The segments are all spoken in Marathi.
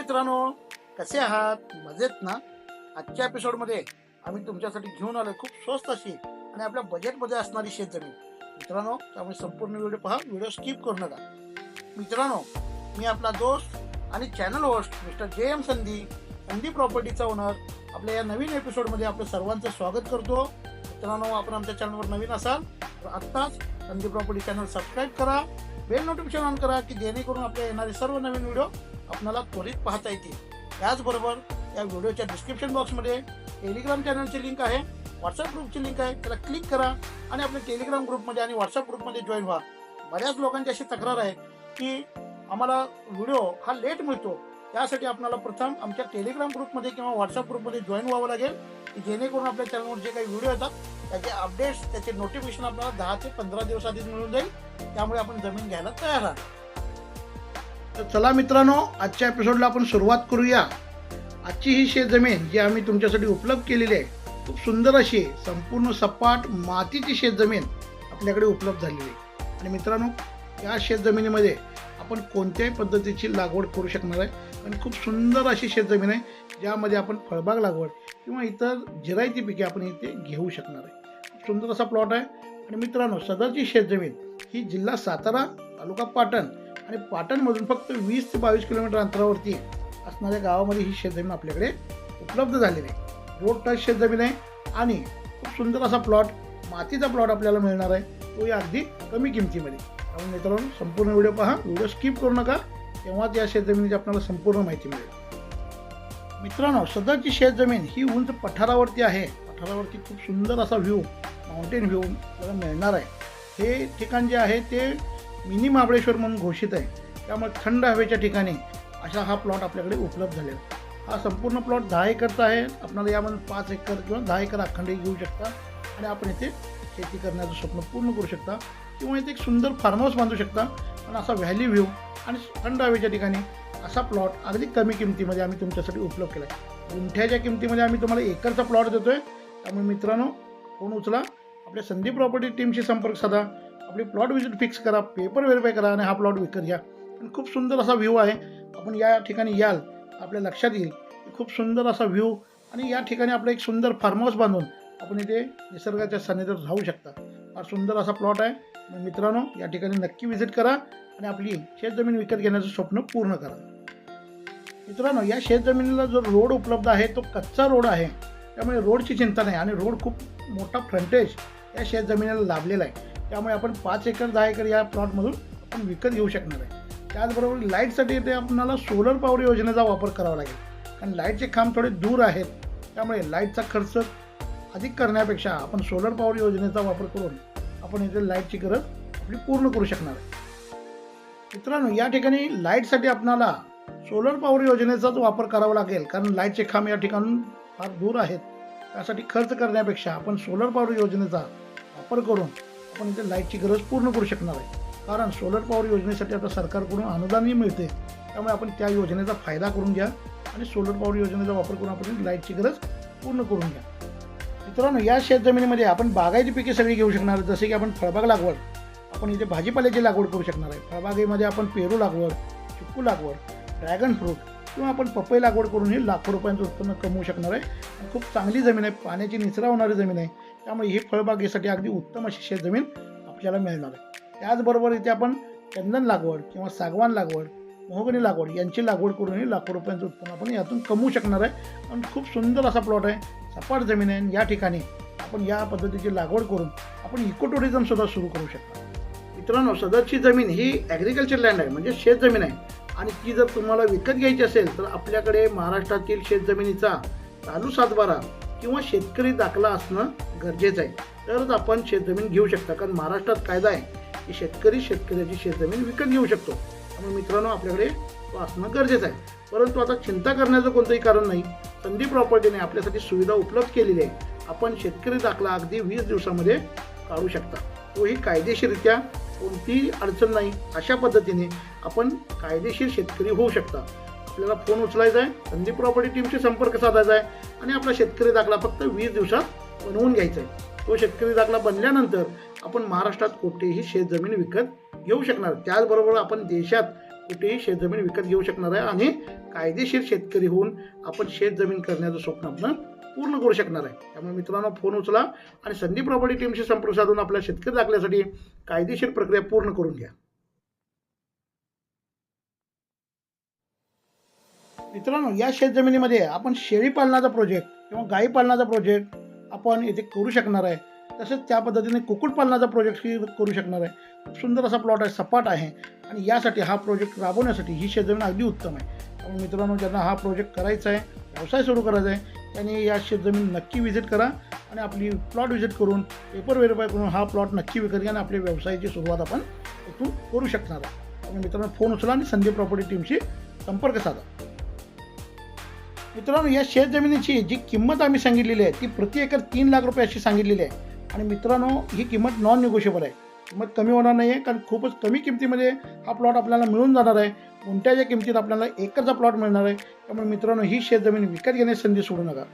मित्रांनो कसे आहात? मजेत ना? आजच्या एपिसोडमध्ये आम्ही तुमच्यासाठी घेऊन आलोय खूप स्वस्त अशी आणि आपल्या बजेटमध्ये असणारी शेतजमीन. मित्रांनो त्यामुळे संपूर्ण व्हिडिओ पहा व्हिडिओ स्किप करू नका. मित्रांनो मी आपला दोस्त आणि channel host mister J M Sandhi Sandhi प्रॉपर्टीचा owner आपल्या या नवीन एपिसोडमध्ये आपलं सर्वांचं स्वागत करतो. मित्रांनो आपण आमच्या चॅनलवर नवीन असाल तर आत्ताच संधी प्रॉपर्टी चॅनल सबस्क्राईब करा. बेल नोटिफिकेशन ऑन करा की जेणेकरून आपल्या येणारे सर्व नवीन व्हिडिओ आपणाला त्वरित पाहता येतील. त्याचबरोबर या व्हिडिओच्या डिस्क्रिप्शन बॉक्समध्ये टेलिग्राम चॅनलची लिंक आहे. व्हॉट्सअप ग्रुपची लिंक आहे. त्याला क्लिक करा आणि आपल्या टेलिग्राम ग्रुपमध्ये आणि व्हॉट्सअप ग्रुपमध्ये जॉईन व्हा. बऱ्याच लोकांची अशी तक्रार आहे की आम्हाला व्हिडिओ हा लेट मिळतो. त्यासाठी आपल्याला प्रथम आमच्या टेलिग्राम ग्रुपमध्ये किंवा व्हॉट्सअप ग्रुपमध्ये जॉईन व्हावं लागेल. की जेणेकरून आपल्या चॅनलवर जे काही व्हिडिओ येतात त्याचे अपडेट्स त्याचे नोटिफिकेशन आपल्याला दहा ते पंधरा दिवस आधीच मिळून जाईल. त्यामुळे आपण जमीन घ्यायला तयार आहात. तर चला मित्रांनो आजच्या एपिसोडला आपण सुरुवात करूया. आजची ही शेतजमीन जी आम्ही तुमच्यासाठी उपलब्ध केलेली आहे खूप सुंदर अशी संपूर्ण सपाट मातीची शेतजमीन आपल्याकडे उपलब्ध झालेली आहे. आणि मित्रांनो या शेतजमिनीमध्ये आपण कोणत्याही पद्धतीची लागवड करू शकणार आहे आणि खूप सुंदर अशी शेतजमीन आहे ज्यामध्ये आपण फळबाग लागवड किंवा इतर जिरायती पिके आपण इथे घेऊ शकणार आहे. सुंदर असा प्लॉट आहे. आणि मित्रांनो सदरची शेतजमीन ही जिल्हा सातारा तालुका पाटण आणि पाटणमधून फक्त वीस ते बावीस किलोमीटर अंतरावरती असणाऱ्या गावामध्ये ही शेतजमीन आपल्याकडे उपलब्ध झालेली आहे. रोड टच शेतजमीन आहे आणि खूप सुंदर असा प्लॉट मातीचा प्लॉट आपल्याला मिळणार आहे. तोही अगदी कमी किमतीमध्ये. त्यामुळे मित्रांनो संपूर्ण व्हिडिओ पहा व्हिडिओ स्किप करू नका तेव्हाच या शेतजमिनीची आपल्याला संपूर्ण माहिती मिळेल. मित्रांनो सदरची शेतजमीन ही उंच पठारावरती आहे. पठारावरती खूप सुंदर असा व्ह्यू माउंटेन व्ह्यू आपल्याला मिळणार आहे. हे ठिकाण जे आहे ते मिनी महाबळेश्वर म्हणून घोषित आहे. त्यामुळे थंड हवेच्या ठिकाणी अशा हा प्लॉट आपल्याकडे उपलब्ध झालेला हा संपूर्ण प्लॉट दहा एकरचा आहे. आपल्याला यामध्ये पाच एकर किंवा दहा एकर अखंड घेऊ शकता. आणि आपण इथे शेती करण्याचं स्वप्न पूर्ण करू शकता. किंवा इथे एक सुंदर फार्म हाऊस बांधू शकता. आणि असा व्हॅली व्ह्यू आणि थंड हवेच्या ठिकाणी असा प्लॉट अगदी कमी किमतीमध्ये आम्ही तुमच्यासाठी उपलब्ध केला आहे गुंठ्याच्या किमतीमध्ये आम्ही तुम्हाला एकरचा प्लॉट देतो आहे त्यामुळे मित्रांनो फोन उचला. आपल्या संदीप प्रॉपर्टी टीमशी संपर्क साधा. आपली प्लॉट विजिट फिक्स करा पेपर व्हेरीफाय करा आणि हा प्लॉट विकत घ्या. आणि खूप सुंदर असा व्ह्यू आहे. आपण या ठिकाणी याल आपल्या लक्षात येईल. की खूप सुंदर असा व्ह्यू आणि या ठिकाणी आपलं एक सुंदर फार्म हाऊस बांधून आपण इथे निसर्गाच्या सान्निध्यात राहू शकता. फार सुंदर असा प्लॉट आहे. मग मित्रांनो या ठिकाणी नक्की व्हिजिट करा आणि आपली शेतजमीन विकत घेण्याचं स्वप्न पूर्ण करा. मित्रांनो या शेतजमिनीला जो रोड उपलब्ध आहे तो कच्चा रोड आहे. त्यामुळे रोडची चिंता नाही आणि रोड खूप मोठा फ्रंटेज या शेतजमिनीला लाभलेला आहे. त्यामुळे आपण पाच एकर दहा एकर या प्लॉटमधून आपण विकत घेऊ शकणार आहे. त्याचबरोबर लाईटसाठी इथे आपणाला सोलर पॉवर योजनेचा वापर करावा लागेल. कारण लाईटचे खांब थोडे दूर आहेत. त्यामुळे लाईटचा खर्च अधिक करण्यापेक्षा आपण सोलर पॉवर योजनेचा वापर करून आपण इथे लाईटची गरज आपली पूर्ण करू शकणार आहे. मित्रांनो या ठिकाणी लाईटसाठी आपणाला सोलर पॉवर योजनेचाच वापर करावा लागेल. कारण लाईटचे खांब या ठिकाणून फार दूर आहेत. त्यासाठी खर्च करण्यापेक्षा आपण सोलर पॉवर योजनेचा वापर करून आपण इथे लाईटची गरज पूर्ण करू शकणार आहे. कारण सोलर पॉवर योजनेसाठी आता सरकारकडून अनुदानही मिळते त्यामुळे आपण त्या योजनेचा फायदा करून घ्या आणि सोलर पॉवर योजनेचा वापर करून आपण लाईटची गरज पूर्ण करून घ्या. मित्रांनो या शेतजमिनीमध्ये आपण बागायती पिके सगळी घेऊ शकणार जसे की आपण फळबाग लागवड आपण इथे भाजीपाल्याची लागवड करू शकणार आहे. फळबागेमध्ये आपण पेरू लागवड चिक्कू लागवड ड्रॅगन फ्रूट किंवा आपण पपई लागवड करूनही लाखो रुपयांचं उत्पन्न कमवू शकणार आहे. खूप चांगली जमीन आहे. पाण्याची निचरा होणारी जमीन आहे. त्यामुळे ही फळबागेसाठी अगदी उत्तम अशी शेतजमीन आपल्याला मिळणार आहे. त्याचबरोबर इथे आपण चंदन लागवड किंवा सागवान लागवड मोहगणी लागवड यांची लागवड करूनही लाखो रुपयांचं उत्पन्न आपण यातून कमवू शकणार आहे. आणि खूप सुंदर असा प्लॉट आहे. सपाट जमीन आहे. आणि या ठिकाणी आपण या पद्धतीची लागवड करून आपण इको सुरू करू शकता मित्रांनो सदरची जमीन ही ॲग्रिकल्चर लँड आहे म्हणजे शेतजमीन आहे. आणि ती जर तुम्हाला विकत घ्यायची असेल तर आपल्याकडे महाराष्ट्रातील शेतजमिनीचा चालू सातबारा किंवा शेतकरी दाखला असणं गरजेचं आहे. तरच आपण शेतजमीन घेऊ शकता. कारण महाराष्ट्रात कायदा आहे की शेतकरी शेतकऱ्याची शेतजमीन विकत घेऊ शकतो. त्यामुळे मित्रांनो आपल्याकडे तो असणं गरजेचं आहे. परंतु आता चिंता करण्याचं कोणतंही कारण नाही. संधी प्रॉपर्टीने आपल्यासाठी सुविधा उपलब्ध केलेली आहे. आपण शेतकरी दाखला अगदी वीस दिवसामध्ये काढू शकता. तोही कायदेशीररित्या कोणतीही अडचण नाही. अशा पद्धतीने आपण कायदेशीर शेतकरी होऊ शकता. आपल्याला फोन उचलायचा आहे. संदीप प्रॉपर्टी टीमशी संपर्क साधायचा आहे. आणि आपला शेतकरी दाखला फक्त वीस दिवसात बनवून घ्यायचा आहे. तो शेतकरी दाखला बनल्यानंतर आपण महाराष्ट्रात कुठेही शेतजमीन विकत घेऊ शकणार. त्याचबरोबर आपण देशात कुठेही शेतजमीन विकत घेऊ शकणार आहे आणि कायदेशीर शेतकरी होऊन आपण शेतजमीन करण्याचं स्वप्न आपण पूर्ण करू शकणार आहे. त्यामुळे मित्रांनो फोन उचला आणि संदीप प्रॉपर्टी टीमशी संपर्क साधून आपल्या शेतकरी दाखल्यासाठी कायदेशीर प्रक्रिया पूर्ण करून घ्या. मित्रांनो या शेतजमिनीमध्ये आपण शेळी पालनाचा प्रोजेक्ट किंवा गाई पालनाचा प्रोजेक्ट आपण येथे करू शकणार आहे. तसेच त्या पद्धतीने कुक्कुटपालनाचा प्रोजेक्ट करू शकणार आहे. खूप सुंदर असा प्लॉट आहे सपाट आहे आणि यासाठी हा प्रोजेक्ट राबवण्यासाठी ही शेतजमीन अगदी उत्तम आहे. त्यामुळे मित्रांनो ज्यांना हा प्रोजेक्ट करायचा आहे व्यवसाय सुरू करायचा आहे त्यांनी या शेतजमीन नक्की व्हिजिट करा आणि आपली प्लॉट व्हिजिट करून पेपर व्हेरीफाय करून हा प्लॉट नक्की विकत घ्या आणि आपल्या व्यवसायाची सुरुवात आपण इथून करू शकणार आहे त्यामुळे मित्रांनो फोन उचला आणि संदीप प्रॉपर्टी टीमशी संपर्क साधा. मित्रांनो या शेतजमिनीची जी किंमत आम्ही सांगितलेली आहे ती प्रति एकर तीन लाख रुपये अशी सांगितलेली आहे. आणि मित्रांनो ही किंमत नॉन निगोशिएबल आहे. किंमत कमी होणार नाही आहे कारण खूपच कमी किमतीमध्ये हा प्लॉट आपल्याला मिळून जाणार आहे. गुंठ्याच्या किमतीत आपल्याला एकरचा प्लॉट मिळणार आहे. त्यामुळे मित्रांनो ही शेतजमीन विकत घेण्याची संधी सोडू नका.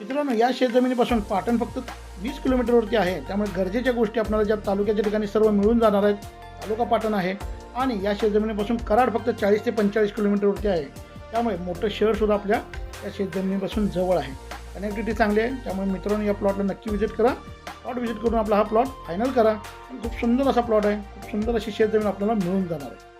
मित्रांनो या शेतजमिनीपासून पाटण फक्त वीस किलोमीटरवरती आहे. त्यामुळे गरजेच्या गोष्टी आपल्याला ज्या तालुक्याच्या ठिकाणी सर्व मिळून जाणार आहेत तालुका पाटण आहे. आणि या शेतजमिनीपासून कराड फक्त चाळीस ते पंचेचाळीस किलोमीटरवरती आहे. त्यामुळे मोठं शहरसुद्धा आपल्या या शेतजमिनीपासून जवळ आहे. कनेक्टिव्हिटी चांगली आहे त्यामुळे मित्रांनो या प्लॉटला नक्की व्हिजिट करा. प्लॉट व्हिजिट करून आपला हा प्लॉट फायनल करा. आणि खूप सुंदर असा प्लॉट आहे. खूप सुंदर अशी शेतजमीन आपल्याला मिळून जाणार आहे.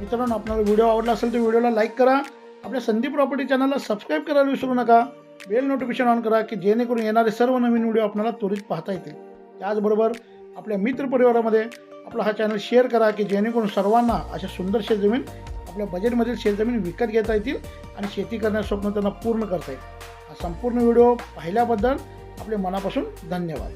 मित्रांनो आपल्याला व्हिडिओ आवडला असेल तर व्हिडिओला लाईक करा. आपल्या संदीप प्रॉपर्टी चॅनलला सबस्क्राईब करायला विसरू नका. बेल नोटिफिकेशन ऑन करा की जेणेकरून येणारे सर्व नवीन व्हिडिओ आपल्याला त्वरित पाहता येतील. त्याचबरोबर आपल्या मित्रपरिवारामध्ये आपला हा चॅनल शेअर करा की जेणेकरून सर्वांना अशा सुंदर शेतजमीन आपल्या बजेटमधील शेतजमीन विकत घेता येतील आणि शेती करण्याचं स्वप्न त्यांना पूर्ण करता येईल. हा संपूर्ण व्हिडिओ पाहिल्याबद्दल आपले मनापासून धन्यवाद.